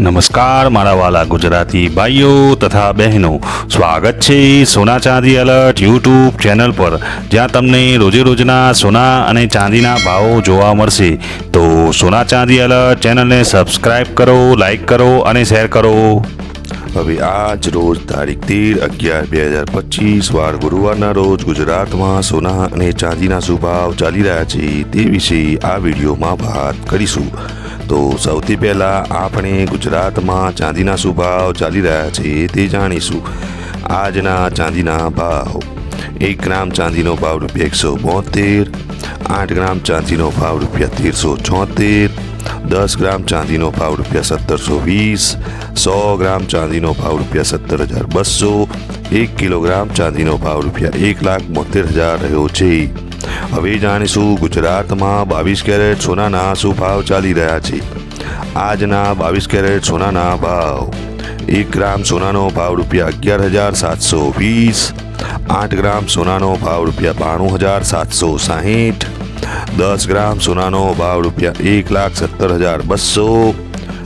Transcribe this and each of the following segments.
નમસ્કાર, મારા વાલા ગુજરાતી ભાઈઓ તથા બહેનો. સ્વાગત છે સોના ચાંદી અલર્ટ યુટ્યુબ ચેનલ પર. જ્યાં તમને રોજે રોજના સોના અને ચાંદીના ભાવો જોવા મળશે. તો સોના ચાંદી અલર્ટ ચેનલને સબસ્ક્રાઇબ કરો, લાઇક કરો અને શેર કરો. હવે આજ રોજ તારીખ તેર અગિયાર બે હજાર પચીસ, વાર ગુરુવારના રોજ ગુજરાતમાં સોના અને ચાંદીના શું ભાવ ચાલી રહ્યા છે તે વિશે આ વિડીયોમાં વાત કરીશું. તો સૌથી પહેલાં આપણે ગુજરાતમાં ચાંદીના શું ભાવ ચાલી રહ્યા છે તે જાણીશું. આજના ચાંદીના ભાવ. એક ગ્રામ ચાંદીનો ભાવ રૂપિયા એકસો બોતેર, આઠ ગ્રામ ચાંદીનો ભાવ રૂપિયા તેરસો છોતેર દસ ગ્રામ ચાંદીનો ભાવ રૂપિયા સત્તરસો વીસ, સો ગ્રામ ચાંદીનો ભાવ રૂપિયા સત્તર હજાર બસો, એક કિલોગ્રામ ચાંદીનો ભાવ રૂપિયા એક લાખ બોતેર હજાર રહ્યો છે. હવે જાણીશું ગુજરાતમાં બાવીસ કેરેટ સોનાના શું ભાવ ચાલી રહ્યા છે? આજના બાવીસ કેરેટ સોનાના ભાવ. એક ગ્રામ સોનાનો ભાવ રૂપિયા અગિયાર હજાર સાતસો વીસ. આઠ ગ્રામ સોનાનો ભાવ રૂપિયા બાણું હજાર સાતસો સાહીઠ. દસ ગ્રામ સોનાનો ભાવ રૂપિયા એક લાખ સત્તર હજાર બસો.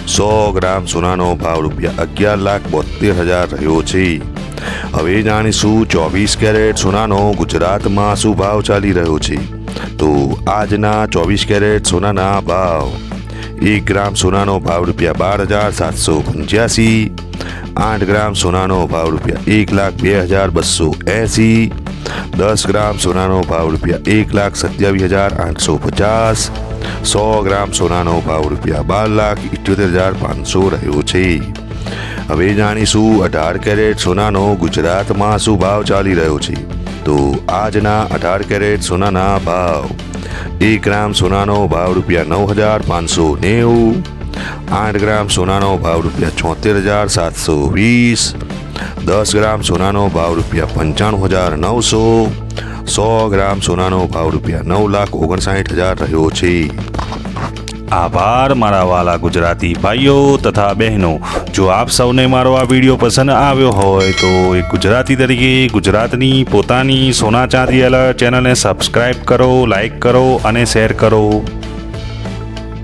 સો ગ્રામ સોનાનો ભાવ રૂપિયા અગિયાર લાખ બોતેર હજાર રહ્યો છે. હવે જાણીશું ચોવીસ કેરેટ સોનાનો ગુજરાતમાં શું ભાવ ચાલી રહ્યો છે? તો આજના ચોવીસ કેરેટ સોનાના ભાવ. એક ગ્રામ સોનાનો ભાવ રૂપિયા બાર હજાર સાતસો પંચ્યાસી. આઠ ગ્રામ સોનાનો ભાવ રૂપિયા એક લાખ બે હજાર બસો એંસી. દસ ગ્રામ સોનાનો ભાવ રૂપિયા એક લાખ સત્યાવીસ હજાર આઠસો પચાસ. સો ગ્રામ સોનાનો ભાવ રૂપિયા બાર લાખ ઇઠ્યોતેર હજાર પાંચસો રહ્યો છે. હવે જાણીશું અઢાર કેરેટ સોનાનો ગુજરાતમાં શું ભાવ ચાલી રહ્યો છે? તો આજના અઢાર કેરેટ સોનાના ભાવ. એક ગ્રામ સોનાનો ભાવ રૂપિયા નવ હજાર પાંચસો નેવું. આઠ ગ્રામ સોનાનો ભાવ રૂપિયા છોતેર હજાર સાતસો વીસ. દસ ગ્રામ સોનાનો ભાવ રૂપિયા પંચાણું હજાર નવસો. સો ગ્રામ સોનાનો ભાવ રૂપિયા નવ લાખ ઓગણસાઠ હજાર રહ્યો છે. આભાર મારા વાલા ગુજરાતી ભાઈઓ તથા બહેનો. જો આપ સૌને મારો આ વીડિયો પસંદ આવ્યો હોય તો એક ગુજરાતી તરીકે ગુજરાતની પોતાની સોના ચાંદી અલર્ટ ચેનલને સબસ્ક્રાઈબ કરો લાઈક કરો અને શેર કરો.